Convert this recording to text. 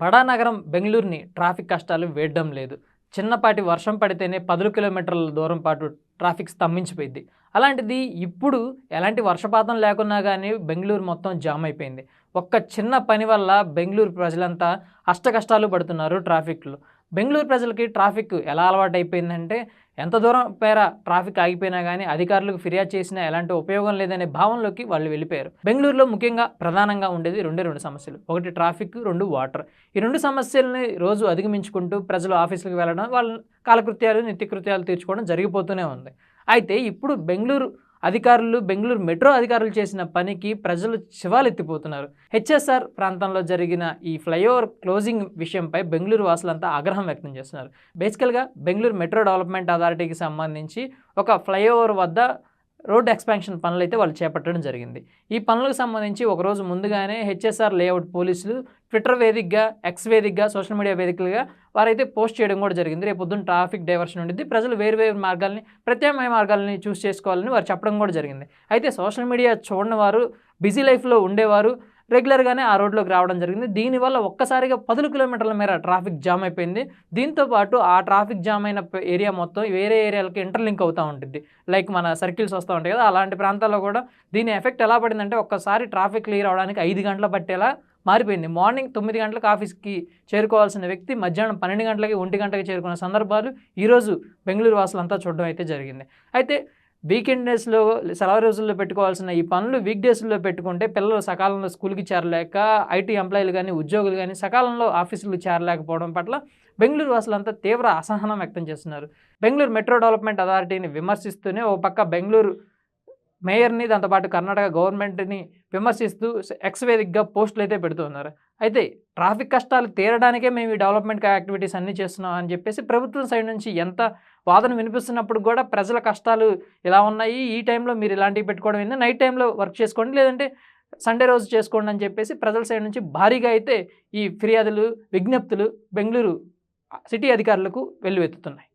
బడా నగరం బెంగళూరుని ట్రాఫిక్ కష్టాలు వేయడం లేదు. చిన్నపాటి వర్షం పడితేనే పదులు కిలోమీటర్ల దూరం పాటు ట్రాఫిక్ స్తంభించిపోయింది. అలాంటిది ఇప్పుడు ఎలాంటి వర్షపాతం లేకున్నా కానీ బెంగళూరు మొత్తం జామ్ అయిపోయింది ఒక్క చిన్న పని వల్ల బెంగళూరు ప్రజలంతా అష్ట కష్టాలు పడుతున్నారు ట్రాఫిక్లో. బెంగళూరు ప్రజలకి ట్రాఫిక్ ఎలా అలవాటు అయిపోయిందంటే ఎంత దూరం పేర ట్రాఫిక్ ఆగిపోయినా కానీ అధికారులకు ఫిర్యాదు చేసినా ఎలాంటి ఉపయోగం లేదనే భావంలోకి వాళ్ళు వెళ్ళిపోయారు. బెంగళూరులో ముఖ్యంగా ప్రధానంగా ఉండేది రెండే రెండు సమస్యలు. ఒకటి ట్రాఫిక్ రెండు వాటర్. ఈ రెండు సమస్యల్ని రోజు అధిగమించుకుంటూ ప్రజలు ఆఫీసులకు వెళ్ళడం వాళ్ళ కాలకృత్యాలు నిత్యకృత్యాలు తీర్చుకోవడం జరిగిపోతూనే ఉంది. అయితే ఇప్పుడు బెంగళూరు అధికారులు బెంగళూరు మెట్రో అధికారులు చేసిన పనికి ప్రజలు శివాలెత్తిపోతున్నారు. హెచ్ఎస్ఆర్ ప్రాంతంలో జరిగిన ఈ ఫ్లైఓవర్ క్లోజింగ్ విషయంపై బెంగళూరు వాసులంతా ఆగ్రహం వ్యక్తం చేస్తున్నారు. బేసికల్గా బెంగళూరు మెట్రో డెవలప్మెంట్ అథారిటీకి సంబంధించి ఒక ఫ్లైఓవర్ వద్ద రోడ్ ఎక్స్పాన్షన్ పనులు అయితే వాళ్ళు చేపట్టడం జరిగింది. ఈ పనులకు సంబంధించి ఒకరోజు ముందుగానే హెచ్ఎస్ఆర్ లేఅవుట్ పోలీసులు ట్విట్టర్ వేదికగా ఎక్స్ వేదికగా సోషల్ మీడియా వేదికలుగా వారైతే పోస్ట్ చేయడం కూడా జరిగింది. రేపు పొద్దున్న ట్రాఫిక్ డైవర్షన్ ఉండింది ప్రజలు వేరువేరు మార్గాల్ని ప్రత్యామ్నాయ మార్గాలని చూస్ చేసుకోవాలని వారు చెప్పడం కూడా జరిగింది. అయితే సోషల్ మీడియా చూడని వారు బిజీ లైఫ్లో ఉండేవారు. రెగ్యులర్గానే ఆ రోడ్లోకి రావడం జరిగింది. దీనివల్ల ఒక్కసారిగా పదులు కిలోమీటర్ల మేర ట్రాఫిక్ జామ్ అయిపోయింది. దీంతో పాటు ఆ ట్రాఫిక్ జామ్ అయిన ఏరియా మొత్తం వేరే ఏరియాలకి ఇంటర్లింక్ అవుతూ ఉంటుంది లైక్ మన సర్కిల్స్ వస్తూ ఉంటాయి కదా అలాంటి ప్రాంతాల్లో కూడా దీని ఎఫెక్ట్ ఎలా పడిందంటే ఒక్కసారి ట్రాఫిక్ క్లియర్ అవడానికి ఐదు గంటలు పట్టేలా మారిపోయింది. మార్నింగ్ తొమ్మిది గంటలకు ఆఫీస్కి చేరుకోవాల్సిన వ్యక్తి మధ్యాహ్నం పన్నెండు గంటలకి ఒంటి గంటకి చేరుకున్న సందర్భాలు ఈరోజు బెంగళూరు వాసులంతా చూడడం అయితే జరిగింది. అయితే వీకెండ్ డేస్లో సెలవు రోజుల్లో పెట్టుకోవాల్సిన ఈ పనులు వీక్ డేస్లో పెట్టుకుంటే పిల్లలు సకాలంలో స్కూల్కి చేరలేక ఐటీ ఎంప్లాయీలు కానీ ఉద్యోగులు కానీ సకాలంలో ఆఫీసులు చేరలేకపోవడం పట్ల బెంగళూరు వాసులంతా తీవ్ర అసహనం వ్యక్తం చేస్తున్నారు. బెంగళూరు మెట్రో డెవలప్మెంట్ అథారిటీని విమర్శిస్తూనే ఓ పక్క బెంగళూరు మేయర్ని దాంతోపాటు కర్ణాటక గవర్నమెంట్ని విమర్శిస్తూ ఎక్స్వేదిక్గా పోస్టులు అయితే పెడుతున్నారు అయితే ట్రాఫిక్ కష్టాలు తీరడానికే మేము ఈ డెవలప్మెంట్ యాక్టివిటీస్ అన్నీ చేస్తున్నాం అని చెప్పేసి ప్రభుత్వం సైడ్ నుంచి ఎంత వాదన వినిపిస్తున్నప్పుడు కూడా ప్రజల కష్టాలు ఇలా ఉన్నాయి ఈ టైంలో మీరు ఇలాంటివి పెట్టుకోవడం ఏంది నైట్ టైంలో వర్క్ చేసుకోండి లేదంటే సండే రోజు చేసుకోండి అని చెప్పేసి ప్రజల సైడ్ నుంచి భారీగా అయితే ఈ ఫిర్యాదులు విజ్ఞప్తులు బెంగళూరు సిటీ అధికారులకు వెల్లువెత్తుతున్నాయి.